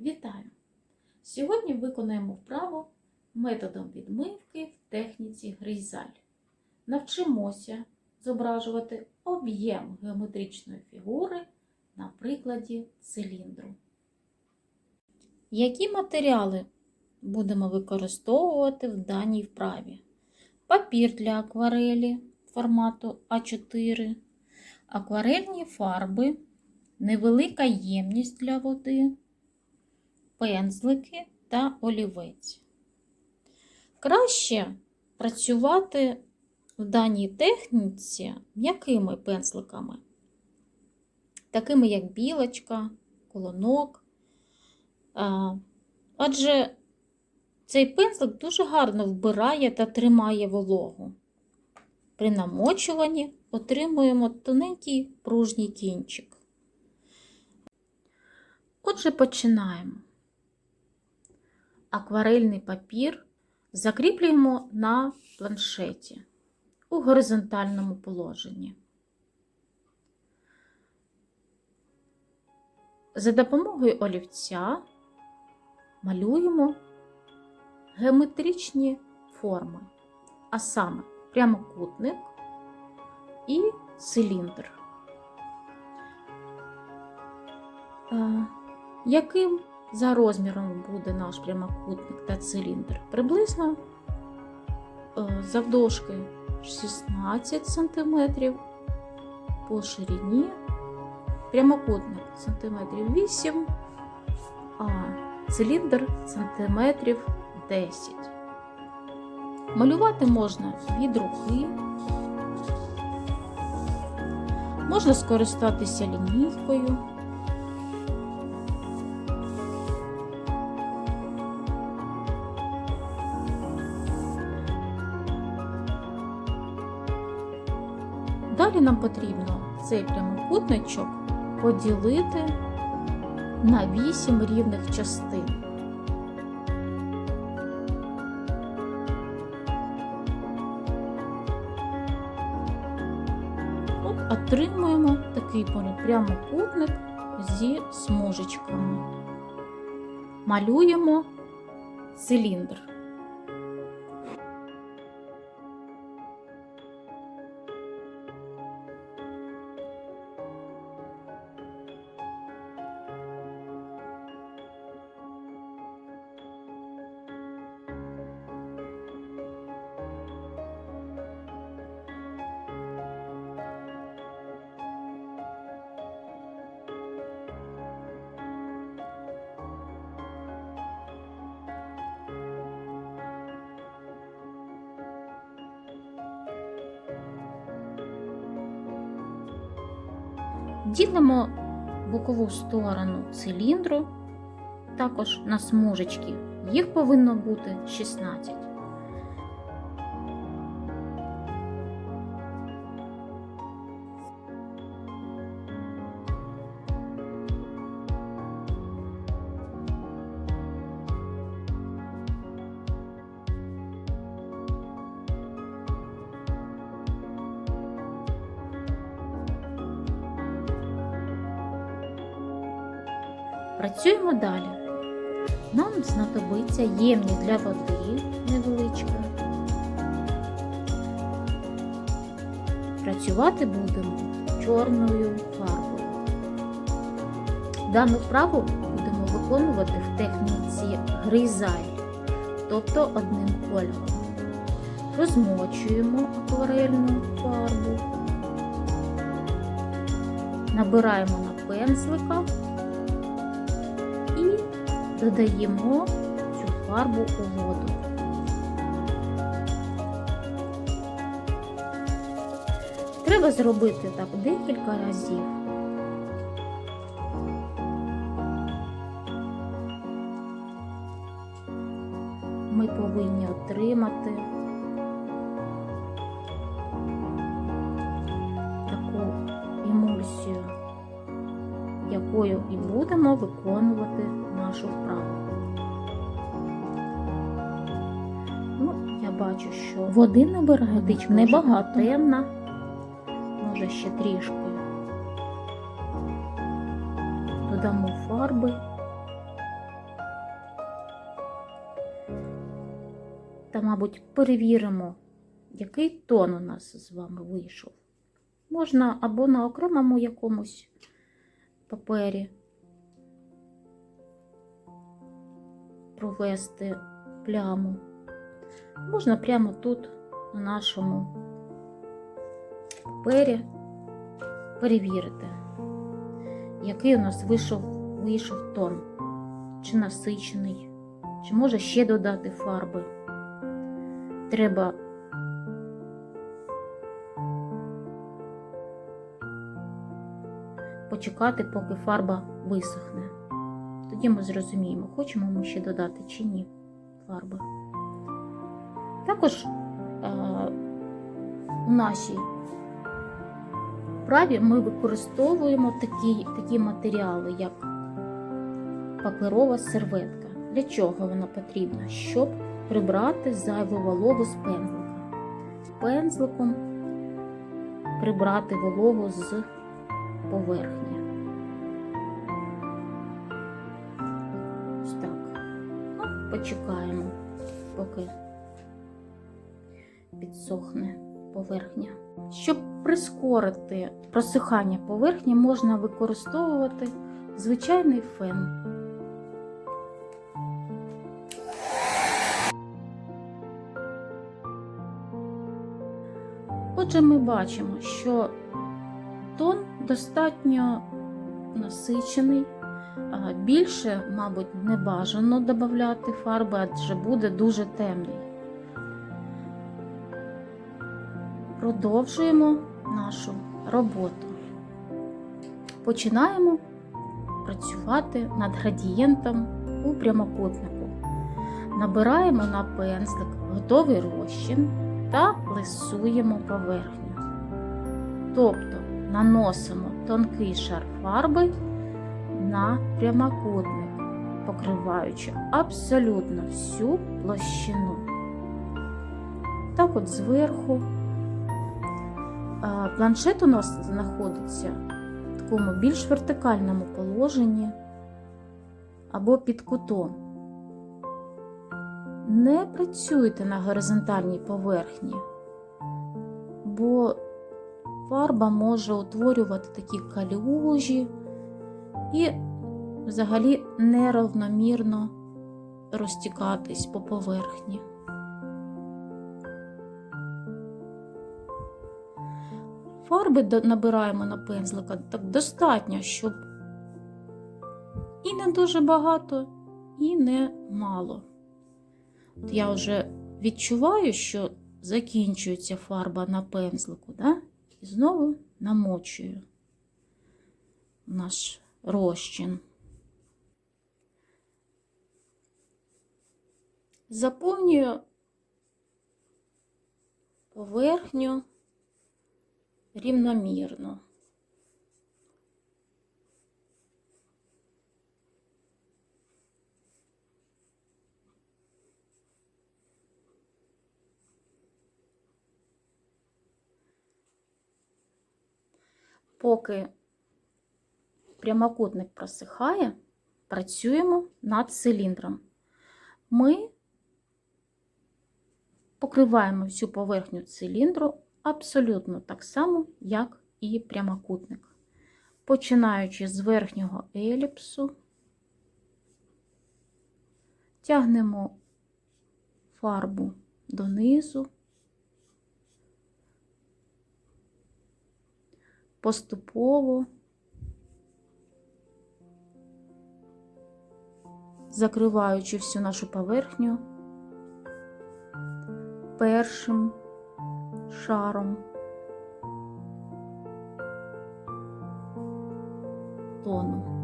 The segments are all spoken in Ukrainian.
Вітаю! Сьогодні виконаємо вправу методом відмивки в техніці гризаль. Навчимося зображувати об'єм геометричної фігури на прикладі циліндру. Які матеріали будемо використовувати в даній вправі? Папір для акварелі формату А4, акварельні фарби, невелика ємність для води, пензлики та олівець. Краще працювати в даній техніці м'якими пензликами, такими як білочка, колонок. Адже цей пензлик дуже гарно вбирає та тримає вологу. При намочуванні отримуємо тоненький пружній кінчик. Отже, починаємо. Акварельний папір закріплюємо на планшеті у горизонтальному положенні. За допомогою олівця малюємо геометричні форми, а саме прямокутник і циліндр. Е, Яким за розміром буде наш прямокутник та циліндр? Приблизно е, завдовжки 16 см, по ширині прямокутник сантиметрів 8 а циліндр сантиметрів 10. Малювати можна від руки, можна скористатися лінійкою. Нам потрібно цей прямокутничок поділити на 8 рівних частин. От отримуємо такий прямокутник зі смужечками. Малюємо циліндр. Ділимо бокову сторону циліндру також на смужечки. Їх повинно бути 16. Далі. Нам знадобиться ємність для води невеличка. Працювати будемо чорною фарбою. Дану вправу будемо виконувати в техніці гризай, тобто одним кольором. Розмочуємо акварельну фарбу, набираємо на пензлика додаємо цю фарбу у воду. Треба зробити так декілька разів. Ми повинні отримати якою і будемо виконувати нашу вправу. Ну, Я бачу, що води на берегах небагато темна, може ще трішки. Додамо фарби. Та, мабуть, перевіримо, який тон у нас з вами вийшов. Можна або на окремому якомусь папері провести пляму. Можна прямо тут, на нашому папері, перевірити, який у нас вийшов, вийшов тон, чи насичений, чи може ще додати фарби. Треба почекати, поки фарба висохне. Тоді ми зрозуміємо, хочемо ми ще додати чи ні фарби. Також е, у нашій вправі ми використовуємо такі, такі матеріали, як паперова серветка. Для чого вона потрібна? Щоб прибрати зайву вологу з пензлика. Пензликом прибрати вологу з поверхні. Ось так. Ну, почекаємо, поки підсохне поверхня. Щоб прискорити просихання поверхні, можна використовувати звичайний фен. Отже, ми бачимо, що тон достатньо насичений. Більше, мабуть, не бажано додати фарби, адже буде дуже темний. Продовжуємо нашу роботу. Починаємо працювати над градієнтом у прямокутнику. Набираємо на пензлик готовий розчин та лисуємо поверхню. Тобто наносимо тонкий шар фарби на прямокутник, покриваючи абсолютно всю площину. Так от зверху планшет у нас знаходиться в такому більш вертикальному положенні або під кутом. Не працюйте на горизонтальній поверхні, бо фарба може утворювати такі калюжі і взагалі неравномірно розтікатись по поверхні. Фарби набираємо на пензлика так достатньо, щоб і не дуже багато, і не мало. От я вже відчуваю, що закінчується фарба на пензлику, да? І знову намочую наш розчин. Заповнюю поверхню рівномірно. Поки прямокутник просихає, працюємо над циліндром. Ми покриваємо всю поверхню циліндру абсолютно так само, як і прямокутник. Починаючи з верхнього еліпсу, тягнемо фарбу донизу, поступово закриваючи всю нашу поверхню першим шаром. Тону.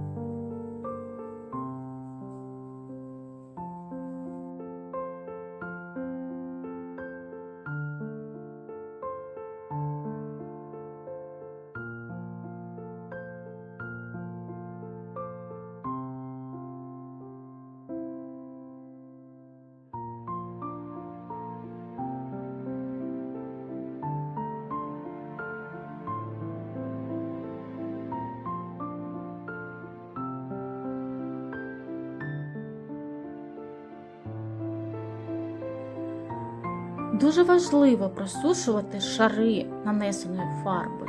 Важливо просушувати шари нанесеної фарби,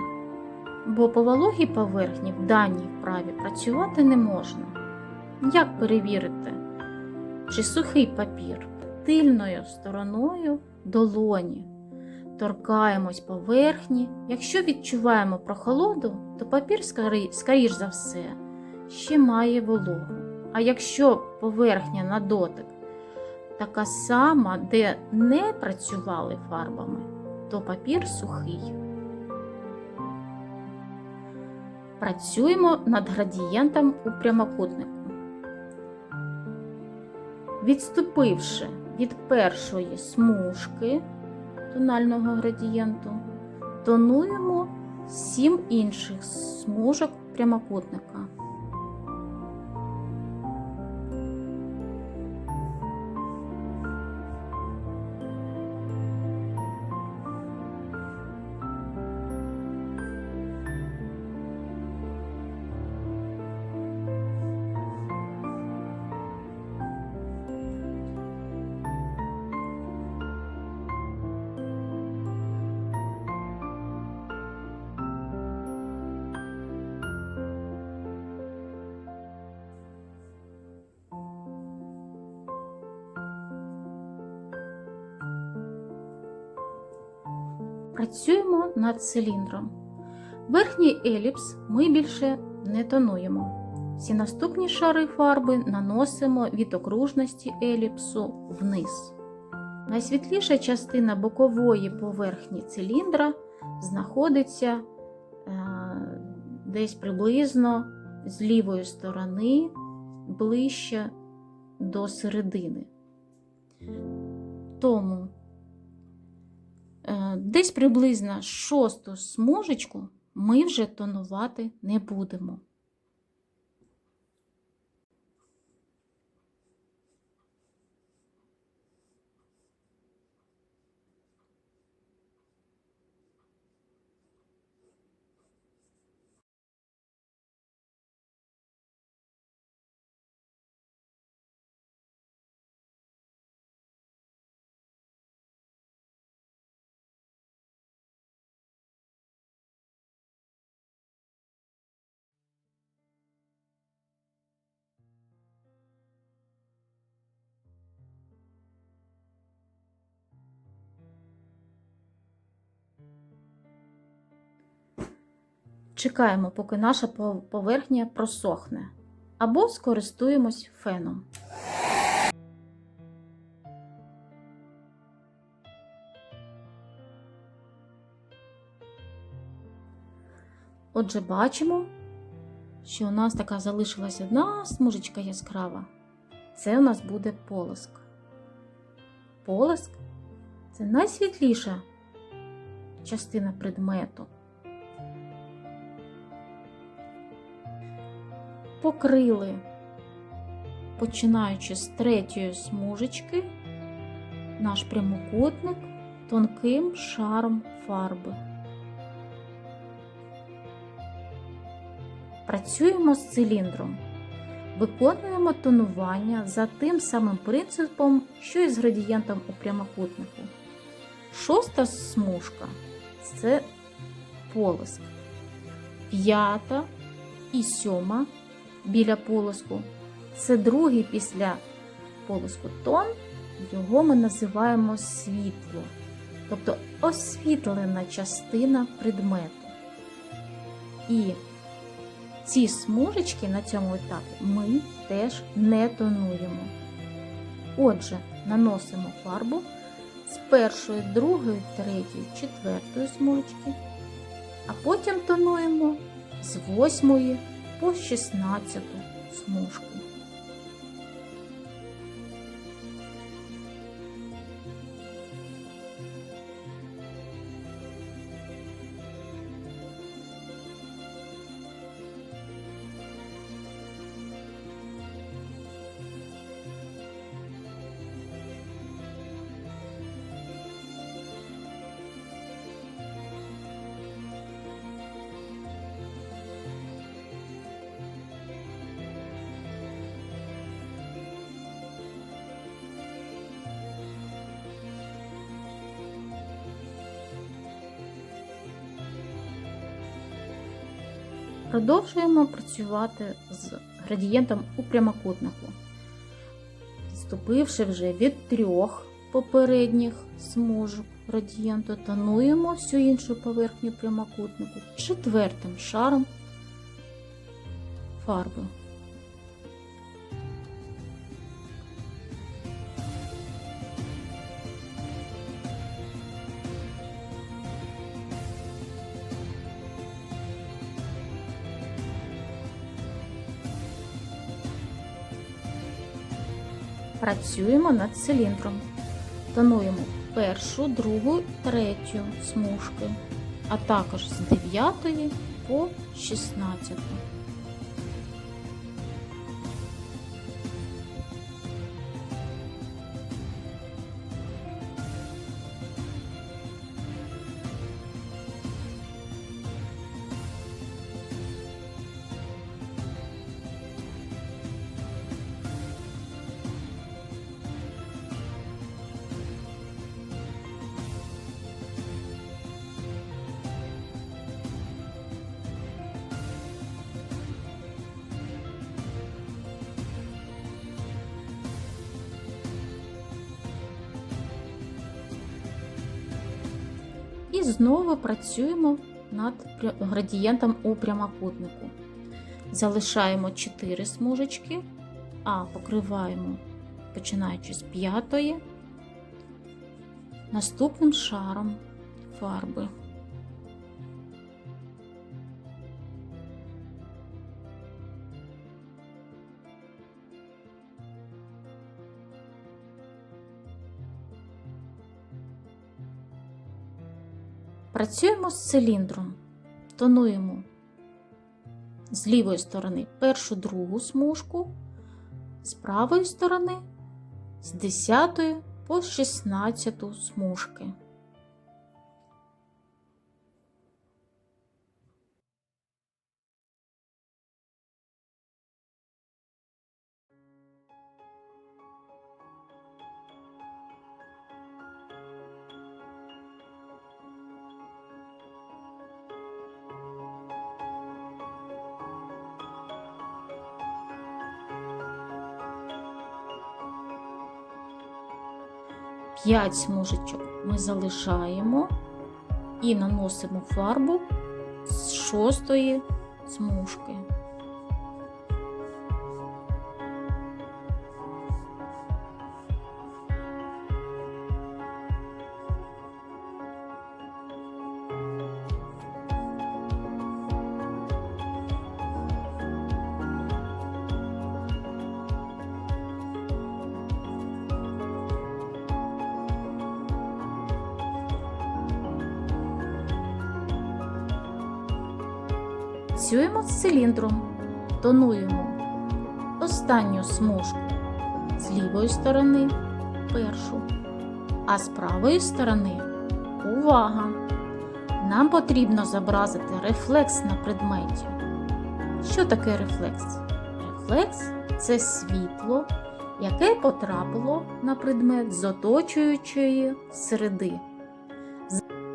бо по вологій поверхні в даній вправі працювати не можна. Як перевірити, чи сухий папір тильною стороною долоні? Торкаємось поверхні. Якщо відчуваємо прохолоду, то папір, скоріш за все, ще має вологу. А якщо поверхня на дотик така сама, де не працювали фарбами, то папір сухий. Працюємо над градієнтом у прямокутнику. Відступивши від першої смужки тонального градієнту, тонуємо сім інших смужок прямокутника. Працюємо над циліндром. Верхній еліпс ми більше не тонуємо. Всі наступні шари фарби наносимо від окружності еліпсу вниз. Найсвітліша частина бокової поверхні циліндра знаходиться е, десь приблизно з лівої сторони ближче до середини. Тому Десь приблизно шосту смужечку ми вже тонувати не будемо. Чекаємо, поки наша поверхня просохне, або скористуємось феном. Отже, бачимо, що у нас така залишилась одна смужечка яскрава. Це у нас буде полоск. Полоск це найсвітліша частина предмету. Покрили, починаючи з третьої смужечки, наш прямокутник тонким шаром фарби. Працюємо з циліндром. Виконуємо тонування за тим самим принципом, що і з градієнтом у прямокутнику. Шоста смужка це полоск. П'ята і сьома біля полоску. Це другий після полоску тон, його ми називаємо світло, тобто освітлена частина предмету. І ці смужечки на цьому етапі ми теж не тонуємо. Отже, наносимо фарбу з першої, другої, третьої, четвертої смужечки, а потім тонуємо з восьмої по 16 смужку. Продовжуємо працювати з градієнтом у прямокутнику. Відступивши вже від трьох попередніх смужок градієнту, тонуємо всю іншу поверхню прямокутнику четвертим шаром фарби. Працюємо над циліндром. Тонуємо першу, другу, третю смужки, а також з 9 по 16. Знову працюємо над градієнтом у прямокутнику. Залишаємо 4 смужечки, а покриваємо, починаючи з п'ятої, наступним шаром фарби. Працюємо з циліндром, тонуємо з лівої сторони першу другу смужку, з правої сторони з 10 по 16 смужки. П'ять смужечок ми залишаємо і наносимо фарбу з шостої смужки. З циліндром, тонуємо останню смужку з лівої сторони першу, а з правої сторони увага! Нам потрібно зобразити рефлекс на предметі. Що таке рефлекс? Рефлекс це світло, яке потрапило на предмет з оточуючої середи.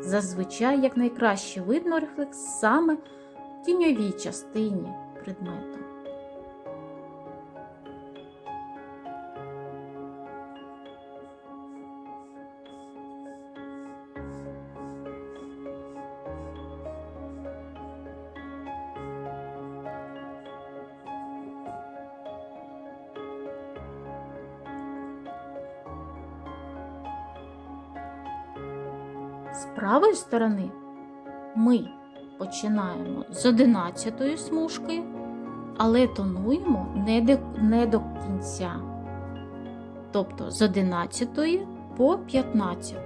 Зазвичай якнайкраще видно рефлекс саме тіньовій частині предмету. З правої сторони ми починаємо з 11 смужки, але тонуємо не до, кінця. Тобто з 11 по 15.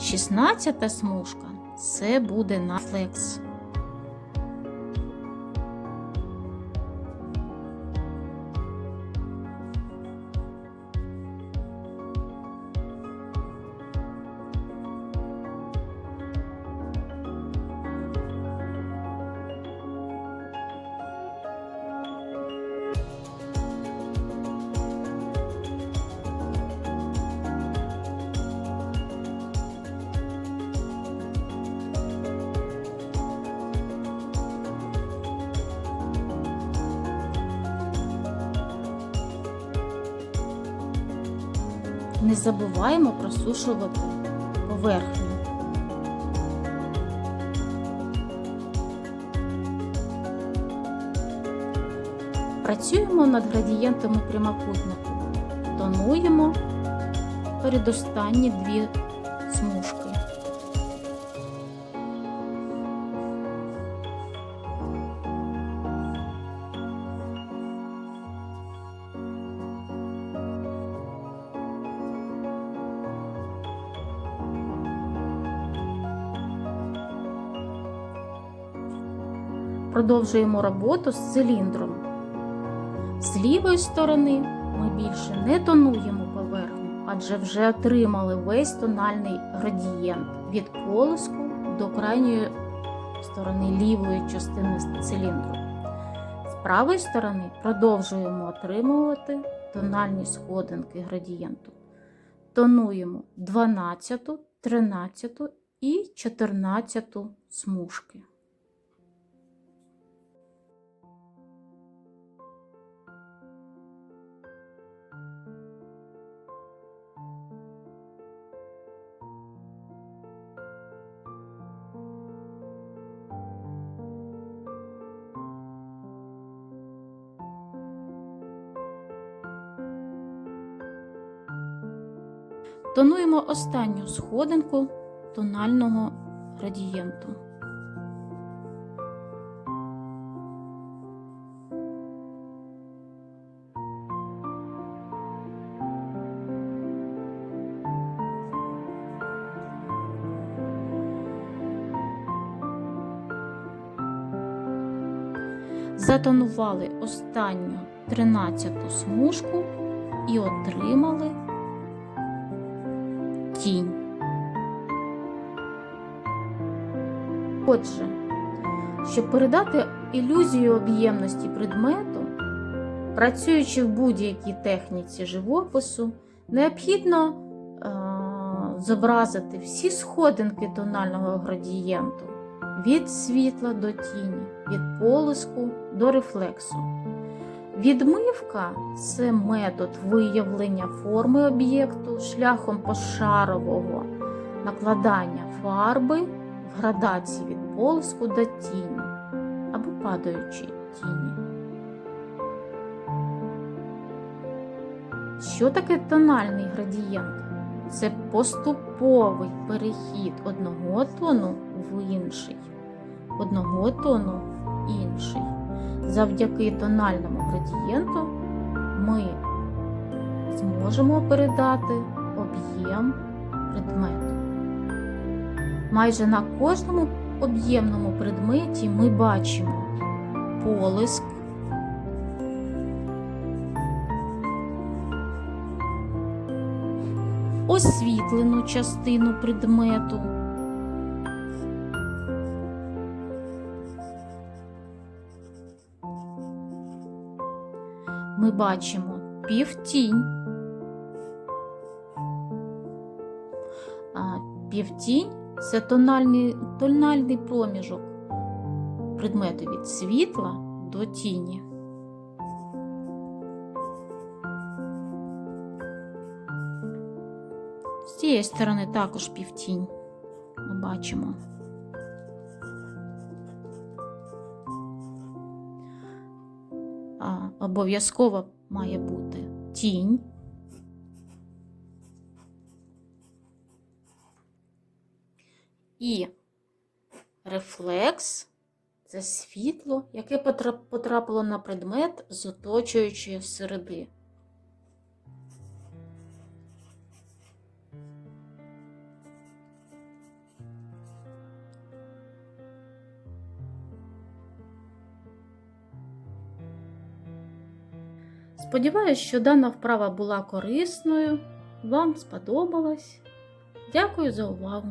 Шістнадцята смужка це буде на флекс. Не забуваємо просушувати поверхню. Працюємо над градієнтами прямокутнику. Тонуємо передостанні дві Продовжуємо роботу з циліндром. З лівої сторони ми більше не тонуємо поверхню, адже вже отримали весь тональний градієнт від полоску до крайньої сторони лівої частини циліндру. З правої сторони продовжуємо отримувати тональні сходинки градієнту. Тонуємо 12, 13 і 14 смужки. Тонуємо останню сходинку тонального градієнту. Затонували останню 13 смужку і отримали тінь. Отже, щоб передати ілюзію об'ємності предмету, працюючи в будь-якій техніці живопису, необхідно е- зобразити всі сходинки тонального градієнту від світла до тіні, від полиску до рефлексу. Відмивка це метод виявлення форми об'єкту шляхом пошарового накладання фарби в градації від полиску до тіні або падаючої тіні. Що таке тональний градієнт? Це поступовий перехід одного тону в інший, одного тону в інший. Завдяки тональному градієнту ми зможемо передати об'єм предмету. Майже на кожному об'ємному предметі ми бачимо полиск, освітлену частину предмету. Бачимо півтінь. Півтінь це тональний, тональний проміжок предмету від світла до тіні. З цієї сторони також півтінь ми бачимо. Обов'язково має бути тінь. І рефлекс це світло, яке потрапило на предмет з оточуючої середи. Сподіваюсь, що дана вправа була корисною, вам сподобалась. Дякую за увагу!